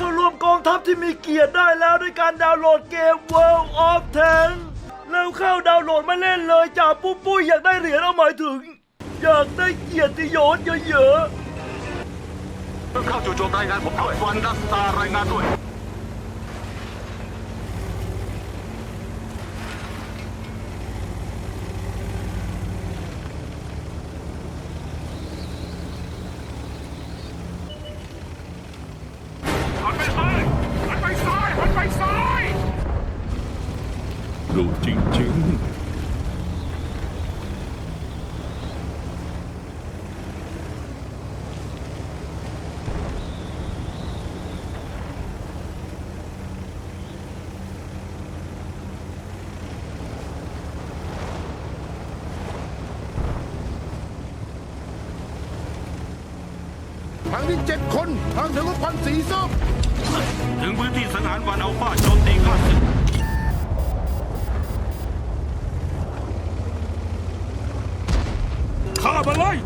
เข้าร่วมกองทัพที่มีเกียรติได้แล้วด้วยการดาวน์โหลดเกม World of Tanks แล้วเข้าดาวน์โหลดมาเล่นเลยจ่าปุ้ปุ้ยอยากได้เหรียญเอาหมายถึง อยากได้เกียรติยศเยอะๆ เข้าจู่โจมรายงานผมด้วยวันดัสตารายงานด้วย หันไปซ้าย หันไปซ้าย หันไปซ้าย ดูจริงทั้งที่เจ็ดคน ทางทะลุพันสีส้ม ถึงพื้นที่สังหารวันอัลฟาโจมตีข้าศึก ๆข้ามาเลย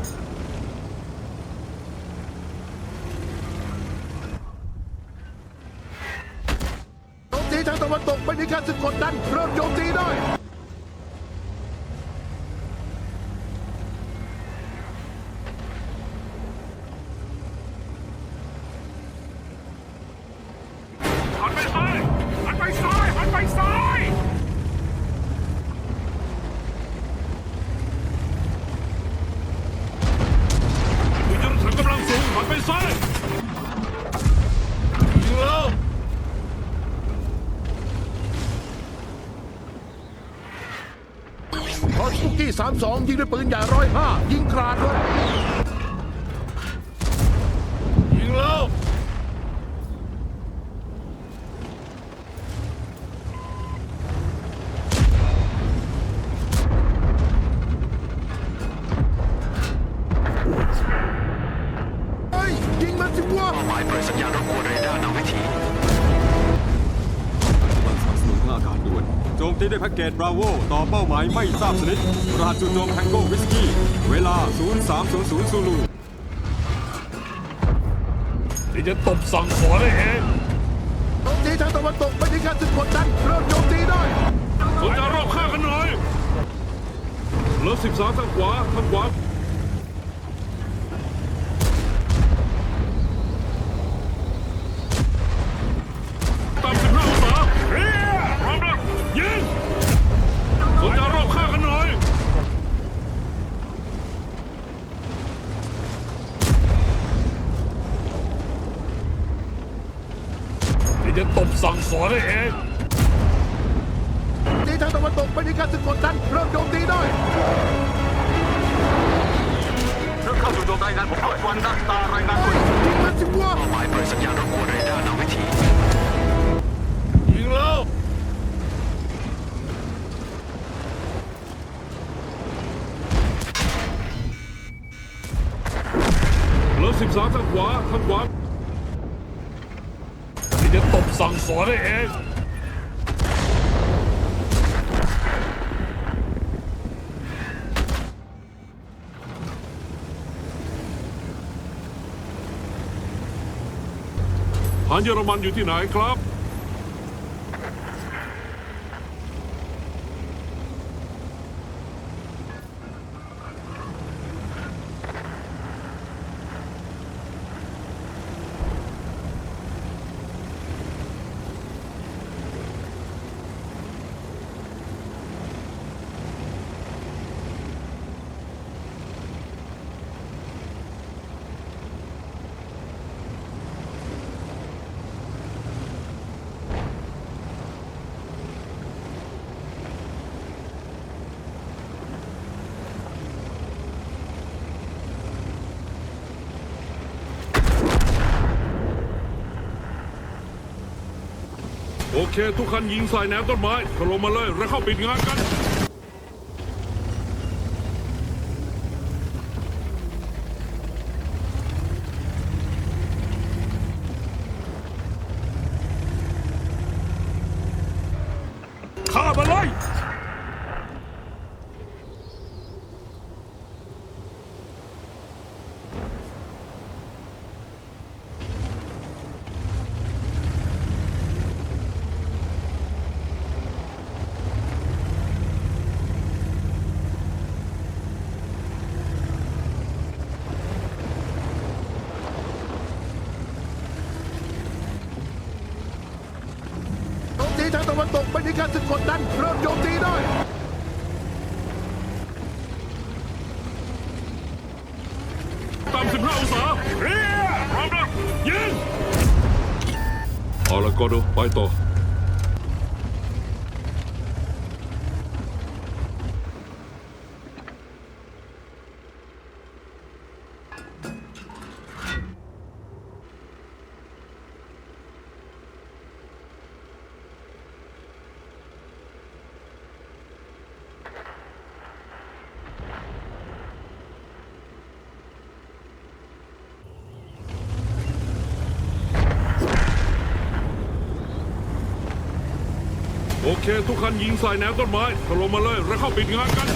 โจมตีทางตะ วันตกไม่มีการสึกกดดันเริ่มโจมตีได้ หันไปซ้ายหันไปซ้ายหันไปซ้าย 32 ยิงด้วยปืนใหญ่ร้อยห้ายิงกราดเลยยิงแล้วยิงมัสิวะเป้าหมายเปิดสัญญาณรบกวนเรดาร์นำวิถีมันสนับสนุนทางอากาศด่วน จมตีด้วยแพ็กเกจบราโวต่อเป้าหมายไม่ทราบชนิดรหัสจู่โจมแทงโก้วิสกี้ เวลา 0300ซูลูเดี๋ยวจะตบสั่งสอนให้เองโจมตีทางตะวันตกไม่มีการสึกกดดันเริ่มโจมตีได้สนใจรอบข้างกันหน่อยเหลือสิบสามทางขวาทางขวา เดี๋ยวจะตบสั่งสอนให้เองตีทางตะวันตกไม่มีการสึกกดดันเริ่มโจมตีได้เริ่มเข้าจู่โจมรายงานผมด้วยวันดัสตาร์รายงานด้วยยิงมันสิวะหมายเปิดสัญญาณรบกวนเรดาร์นำวิถียิงแล้วเหลือสิบสามทางขวาทางขวา เดี๋ยวตบสั่งสอนให้เองฐานเยอรมันอยู่ที่ไหนครับ เค ทุกคันยิงใส่แนวต้นไม้ถล่มมาเลย แล้วเข้าปิดงานกันข้ามาเลย ทางตะวันตกไม่มีการสึกกดดันเริ่มโจมตีได้ตาม15องศาเรียพร้อมแล้วยิงเอาละก็ดูไปต่อ เค ทุกคันยิงใส่แนวต้นไม้ถล่มมาเลย แล้วเข้าปิดงานกัน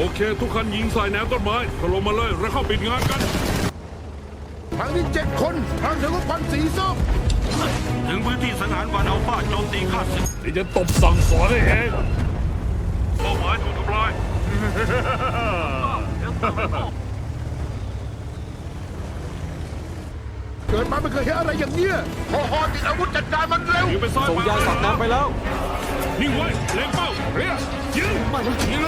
โอเค ทุกคันยิงใส่แนวต้นไม้ถล่มมาเลยแล้วเข้าปิดงานกัน ทางที่เจ็ดคนทางถึงรถควันสีส้มถึงพื้นที่สังหารวันอัลฟาโจมตีข้าศึกเดี๋ยวจะตบสั่งสอนให้เองเป้าหมายถูกทำลายเกิดมาไม่เคยเห็นอะไรอย่างเนี้ยพอฮอติดอาวุธจัดการมันเร็วยิงไปซ้ายส่งยานสัตว์น้ำไปแล้วนิ่งไว้เล็งเป้าเรียยิงยิงแล้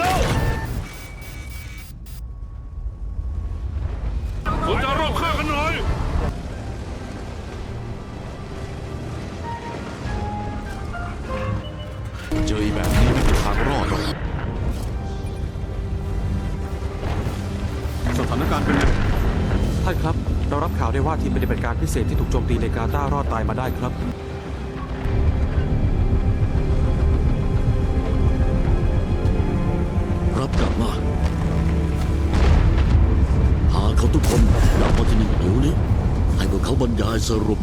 านครับ เรารับข่าวได้ว่าทีมปฏิบัติการพิเศษที่ถูกโจมตีในกาตาร์รอดตายมาได้ครับ รับกลับมา หาเขาทุกคนนำมาที่นี่เดี๋ยวนี้ ให้พวกเขาบรรยายสรุป